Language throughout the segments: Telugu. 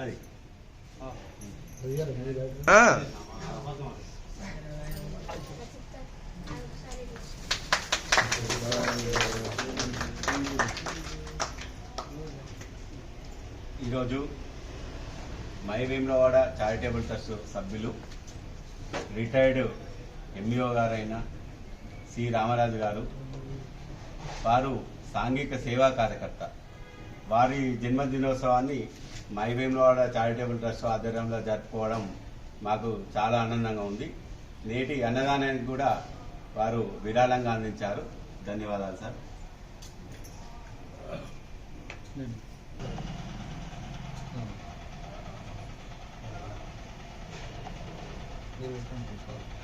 అది. ఈరోజు మై వేములవాడ చారిటబుల్ ట్రస్ట్ సభ్యులు రిటైర్డ్ ఎంఈఓ గారైన సి రామరాజు గారు వారు సాంఘిక సేవా కార్యకర్త. వారి జన్మదినోత్సవాన్ని మై వేములవాడ చారిటబుల్ ట్రస్ట్ ఆధ్వర్యంలో జరుపుకోవడం మాకు చాలా ఆనందంగా ఉంది. నేటి అన్నదానానికి కూడా వారు విరాళంగా అందించారు. ధన్యవాదాలు sir. Thank you.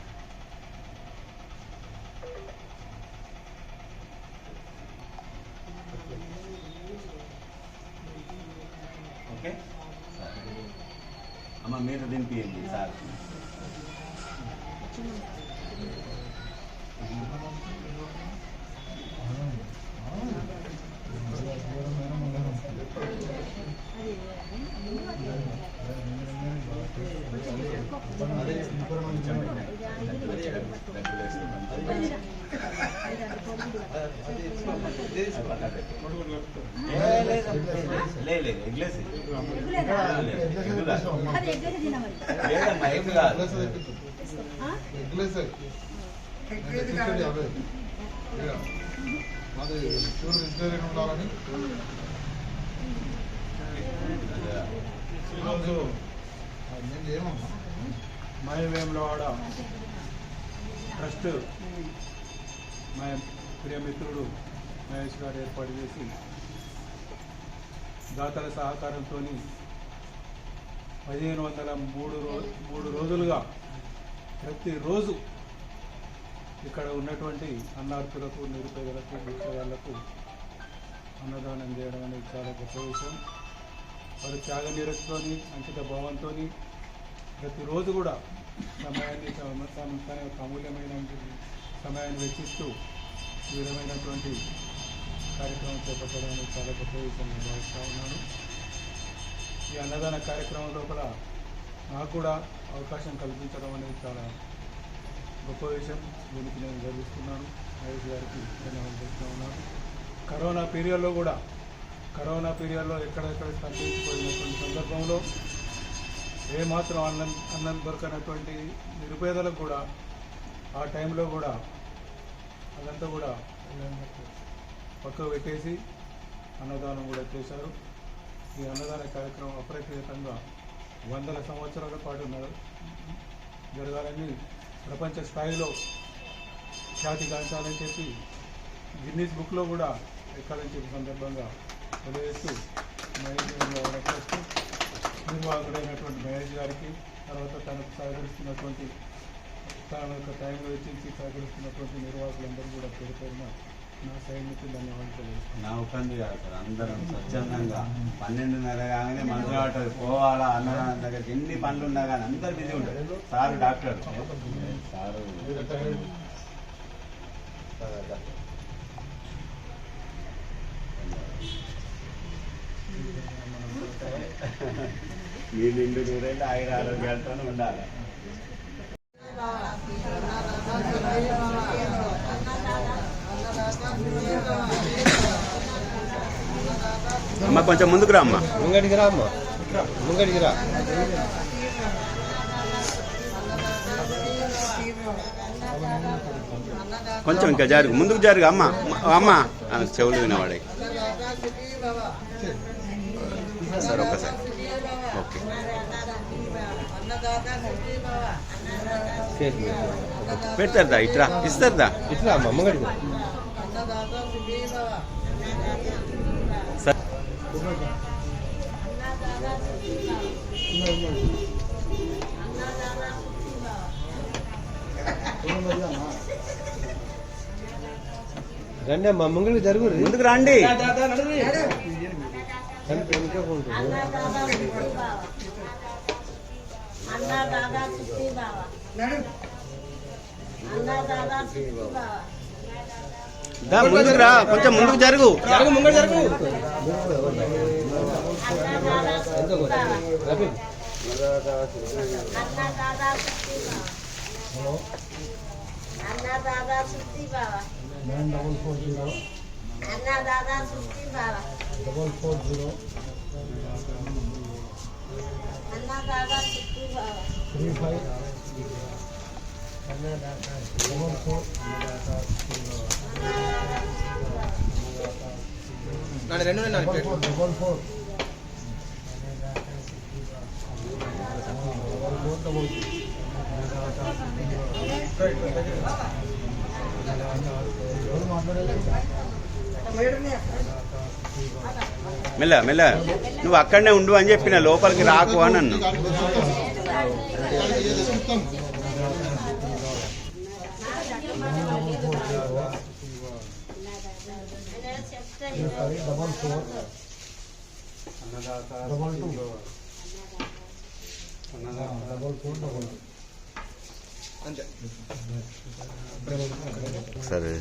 మీరు దింపియండి సార్ లే లేదు ఎగ్లెస్ అది ఎగ్గర తినమని లేదమ్మా ఎగ్ కాదు మాది షూర్ వెజిటేరియన్ ఉండాలని ఈరోజు నేను చేయమమ్మా మయవేములవాడ ట్రస్ట్ మా ప్రియమిత్రుడు మహేష్ గారు ఏర్పాటు చేసి దాతల సహకారంతో పదిహేను వందల మూడు రోజు మూడు రోజులుగా ప్రతిరోజు ఇక్కడ ఉన్నటువంటి అన్నార్థులకు నిరుపేదలకు పేదలకు అన్నదానం చేయడం అనేది చాలా గొప్ప విషయం. వారు త్యాగ నిరతితోని అంకిత భావంతో ప్రతిరోజు కూడా సమయాన్ని తన యొక్క అమూల్యమైన సమయాన్ని వెచ్చిస్తూ ఈ విధమైనటువంటి కార్యక్రమం చేపట్టడానికి చాలా గొప్ప విషయం నేను భావిస్తూ ఉన్నాను. ఈ అన్నదాన కార్యక్రమం లోపల నాకు కూడా అవకాశం కల్పించడం అనేది చాలా గొప్ప విషయం. దీనికి నేను గర్విస్తున్నాను. మహేష్ గారికి ధన్యవాదాలు చెప్తూ ఉన్నాను. కరోనా పీరియడ్లో కూడా కరోనా పీరియడ్లో ఎక్కడెక్కడ స్పందించిపోయినటువంటి సందర్భంలో ఏమాత్రం అన్నం అన్నం దొరకనటువంటి నిరుపేదలకు కూడా ఆ టైంలో కూడా అదంతా కూడా పక్కకు పెట్టేసి అన్నదానం కూడా చేశారు. ఈ అన్నదాన కార్యక్రమం అప్రఖ్యాతంగా వందల సంవత్సరాల పాటు జరగాలని ప్రపంచ స్థాయిలో ఖ్యాతిగాంచాలని చెప్పి గిన్నీస్ బుక్లో కూడా ఎక్కాలని చెప్పి సందర్భంగా తెలియజేస్తూ మహేష్ గారి నిర్వాహకుడైనటువంటి మహేష్ గారికి తర్వాత తనకు సహకరిస్తున్నటువంటి తన యొక్క టైంలో వెచ్చించి సహకరిస్తున్నటువంటి నిర్వాహకులందరూ కూడా పేరు పేరున నా సైడ్ నుంచి ధన్యవాదాలు నా ఒక్కంది కాదు సార్ అందరం స్వచ్ఛందంగా పన్నెండున్నర కాగానే మనసు ఆటది పోవాలా అన్నదానం దగ్గరికి ఎన్ని పనులు ఉన్నా కానీ అందరు బిజీ ఉంటారు. Sir doctor. సారు. మీ నిండు నూరేళ్ళు ఆయన ఆరోగ్యాలతో ఉండాలి. అమ్మ కొంచెం ముందుకు రా అమ్మా. ముంగడికి రా అమ్మ. ముంగడికి రా. కొంచెం ఇంకా జరుగు. ముందుకు జరుగు అమ్మ. అమ్మ. చెవులు వినవాడే సార్ ఒక్కసారి. ఓకే. పెడతారుదా? ఇట్రా. ఇస్తారుదా? ఇట్లా అమ్మ. సార్. రండి అమ్మ ముంగడికి జరుగు ముందుకు రండి. అన్నా దాదా దా ముందుకు రా కొంచెం ముందుకు జరుగు జరుగు ముంగడి జరుగు అన్నా దాదా ఎంత బావా రఫీ అన్నదాదా శక్తి బావా అన్నదాదా శక్తి బావా నైన్ డబల్ ఫోర్ జీరో అన్నదాదా శక్తి బావా డబల్ ఫోర్ జీరో అన్నదాదా శక్తి బావా three five double four double four మెల్ల మెల్ల. నువ్వు అక్కడనే ఉండు అని చెప్పిన లోపలికి రాకు అని అన్నా. డబల్ ఫోర్ అన్నదాత డబల్ టూ అన్నదాత డబల్ ఫోర్ డబల్ టూ సరే